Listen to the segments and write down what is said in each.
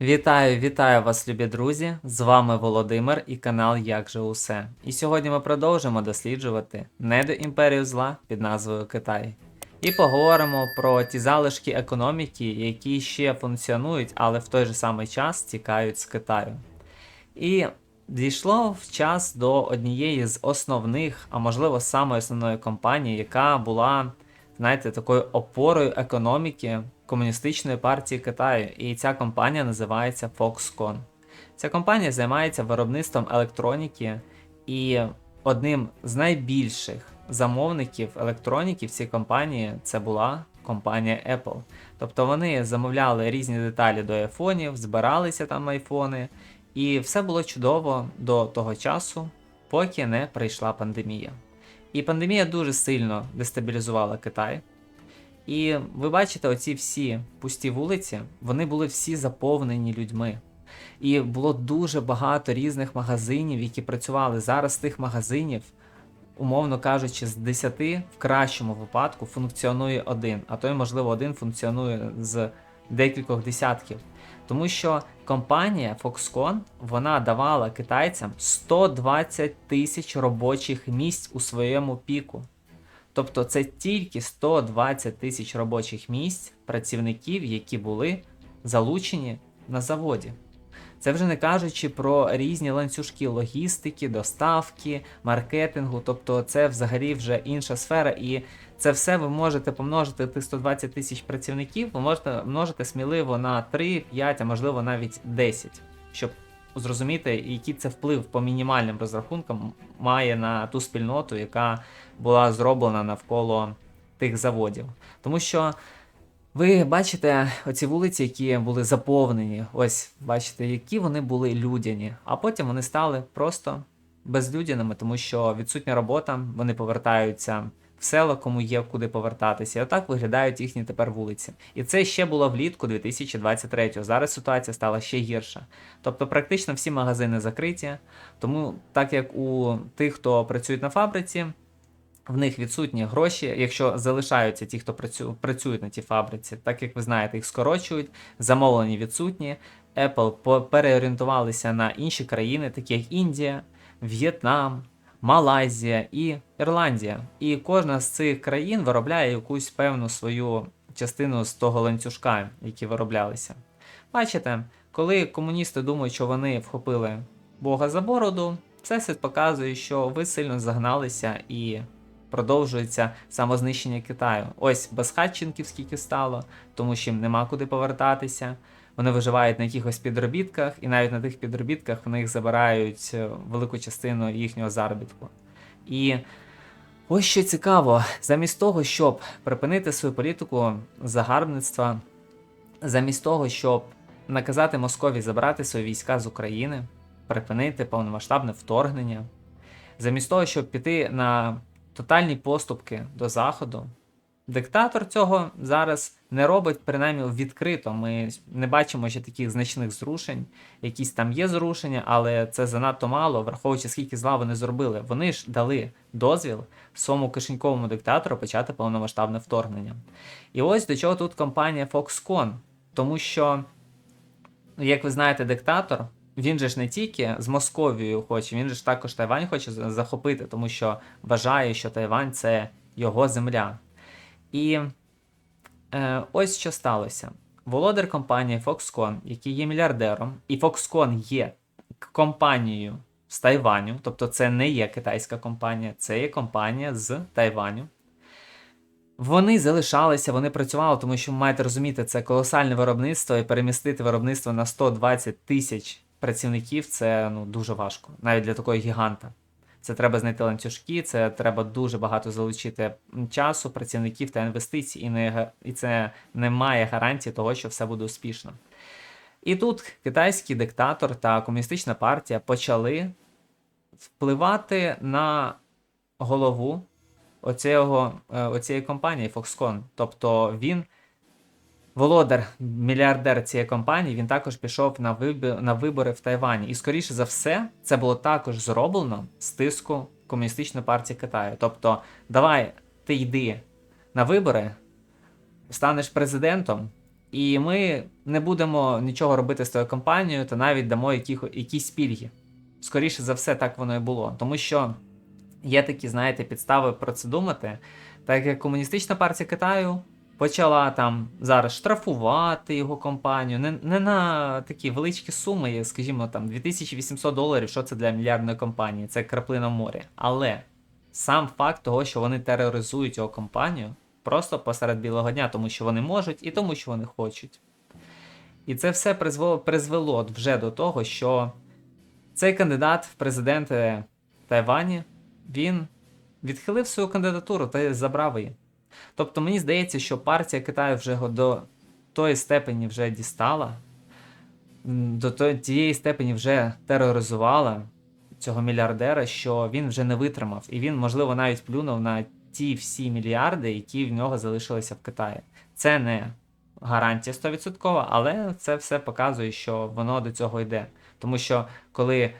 Вітаю, вітаю вас, любі друзі! З вами Володимир і канал Як же усе. І сьогодні ми продовжимо досліджувати недоімперію зла під назвою Китай. І поговоримо про ті залишки економіки, які ще функціонують, але в той же самий час тікають з Китаю. І дійшло в час до однієї з основних, а можливо самої основної компанії, яка була, знаєте, такою опорою економіки комуністичної партії Китаю. І ця компанія називається Foxconn. Ця компанія займається виробництвом електроніки, і одним з найбільших замовників електроніки в цій компанії це була компанія Apple. Тобто вони замовляли різні деталі до айфонів, збиралися там айфони, і все було чудово до того часу, поки не прийшла пандемія. І пандемія дуже сильно дестабілізувала Китай. І ви бачите, оці всі пусті вулиці, вони були всі заповнені людьми. І було дуже багато різних магазинів, які працювали. Зараз тих магазинів, умовно кажучи, з 10 в кращому випадку функціонує один, а то й, можливо, один функціонує з декількох десятків. Тому що компанія Foxconn вона давала китайцям 120 тисяч робочих місць у своєму піку. Тобто це тільки 120 тисяч робочих місць працівників, які були залучені на заводі. Це вже не кажучи про різні ланцюжки логістики, доставки, маркетингу, тобто це взагалі вже інша сфера, і це все ви можете помножити тих 120 тисяч працівників, ви можете множити сміливо на 3, 5, а можливо навіть 10, щоб зрозуміти, який це вплив по мінімальним розрахункам має на ту спільноту, яка була зроблена навколо тих заводів. Тому що ви бачите оці вулиці, які були заповнені. Ось бачите, які вони були людяні, а потім вони стали просто безлюдяними, тому що відсутня робота, вони повертаються в село, кому є куди повертатися. І отак виглядають їхні тепер вулиці. І це ще було влітку 2023-го. Зараз ситуація стала ще гірша. Тобто, практично всі магазини закриті. Тому, так як у тих, хто працюють на фабриці, в них відсутні гроші, якщо залишаються ті, хто працю, працюють на тій фабриці, так як ви знаєте, їх скорочують, замовлені відсутні. Apple переорієнтувалися на інші країни, такі як Індія, В'єтнам, Малайзія і Ірландія. І кожна з цих країн виробляє якусь певну свою частину з того ланцюжка, які вироблялися. Бачите, коли комуністи думають, що вони вхопили Бога за бороду, це все показує, що ви сильно загналися і продовжується самознищення Китаю. Ось безхатченків скільки стало, тому що їм нема куди повертатися. Вони виживають на якихось підробітках, і навіть на тих підробітках в них забирають е, велику частину їхнього заробітку. І ось що цікаво, замість того, щоб припинити свою політику загарбництва, замість того, щоб наказати Москові забрати свої війська з України, припинити повномасштабне вторгнення, замість того, щоб піти на тотальні поступки до Заходу, диктатор цього зараз не робить, принаймні відкрито. Ми не бачимо ще таких значних зрушень. Якісь там є зрушення, але це занадто мало, враховуючи скільки зла вони зробили. Вони ж дали дозвіл своєму кишеньковому диктатору почати повномасштабне вторгнення. І ось до чого тут компанія Foxconn. Тому що, як ви знаєте, диктатор. Він же ж не тільки з Московією хоче, він же ж також Тайвань хоче захопити, тому що вважає, що Тайвань це його земля. І е, ось що сталося. Володар компанії Foxconn, який є мільярдером, і Foxconn є компанією з Тайваню, тобто це не є китайська компанія, це є компанія з Тайваню. Вони залишалися, вони працювали, тому що ви маєте розуміти, це колосальне виробництво, і перемістити виробництво на 120 тисяч працівників це ну, дуже важко, навіть для такого гіганта. Це треба знайти ланцюжки, це треба дуже багато залучити часу, працівників та інвестицій, і, не, і це не має гарантії того, що все буде успішно. І тут китайський диктатор та комуністична партія почали впливати на голову е, оцієї компанії Foxconn. Тобто він, володар, мільярдер цієї компанії, він також пішов на, вибі, на вибори в Тайвані. І, скоріше за все, це було також зроблено з тиску Комуністичної партії Китаю. Тобто, давай ти йди на вибори, станеш президентом, І ми не будемо нічого робити з тою компанією, та навіть дамо яких, якісь пільги. Скоріше за все, так воно і було. Тому що є такі, знаєте, підстави про це думати, так як комуністична партія Китаю почала там зараз штрафувати його компанію, не, не на такі величкі суми, скажімо, там 2800 доларів, що це для мільярдної компанії, це краплина в морі. Але сам факт того, що вони тероризують його компанію, просто посеред білого дня, тому що вони можуть і тому, що вони хочуть. І це все призвело, призвело вже до того, що цей кандидат в президенти Тайвані він відхилив свою кандидатуру та забрав її. Тобто мені здається, що партія Китаю вже до тої степені вже дістала, до тієї степені вже тероризувала цього мільярдера, що він вже не витримав. І він, можливо, навіть плюнув на ті всі мільярди, які в нього залишилися в Китаї. Це не гарантія 100%, але це все показує, що воно до цього йде. Тому що коли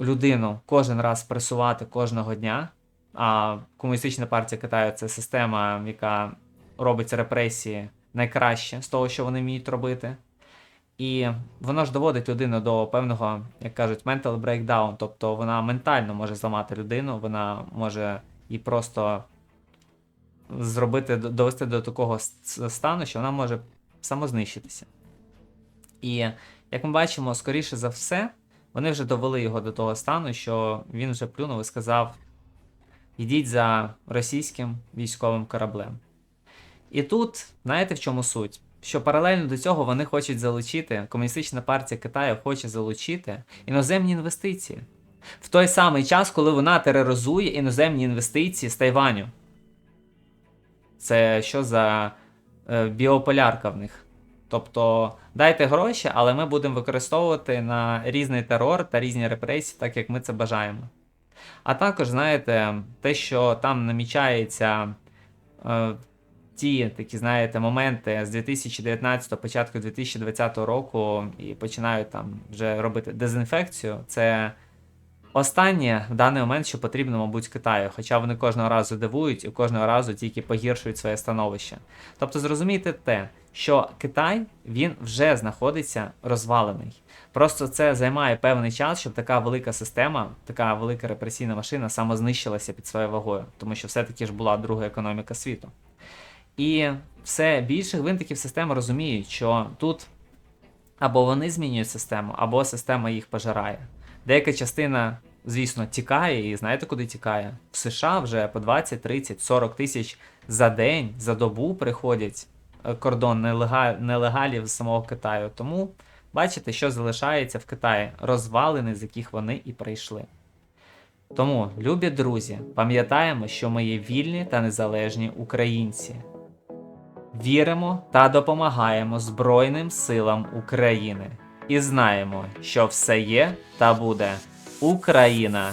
людину кожен раз пресувати кожного дня, а комуністична партія Китаю це система, яка робить репресії найкраще з того, що вони вміють робити. І воно ж доводить людину до певного, як кажуть, mental breakdown, тобто вона ментально може зламати людину, вона може і просто зробити, довести до такого стану, що вона може самознищитися. І як ми бачимо, скоріше за все, вони вже довели його до того стану, що він вже плюнув і сказав: йдіть за російським військовим кораблем. І тут, знаєте, в чому суть? Що паралельно до цього вони хочуть залучити, комуністична партія Китаю хоче залучити іноземні інвестиції. В той самий час, коли вона тероризує іноземні інвестиції з Тайваню. Це що за е, біополярка в них? Тобто дайте гроші, але ми будемо використовувати на різний терор та різні репресії, так як ми це бажаємо. А також, знаєте, те, що там намічається е, ті такі, знаєте, моменти з 2019 початку 2020 року і починають там вже робити дезінфекцію, це останнє в даний момент, що потрібно, мабуть, Китаю. Хоча вони кожного разу дивують і кожного разу тільки погіршують своє становище. Тобто зрозумійте те, що Китай він вже знаходиться розвалений. Просто це займає певний час, щоб така велика система, така велика репресійна машина самознищилася під своєю вагою, тому що все-таки ж була друга економіка світу. І все більше гвинтиків системи розуміють, що тут або вони змінюють систему, або система їх пожирає. Деяка частина, звісно, тікає, і знаєте, куди тікає? В США вже по 20, 30, 40 тисяч за день, за добу приходять е, кордон нелегалів з самого Китаю. Тому бачите, що залишається в Китаї, розвалини, з яких вони і прийшли. Тому, любі друзі, пам'ятаємо, що ми є вільні та незалежні українці. Віримо та допомагаємо Збройним силам України і знаємо, що все є та буде. Україна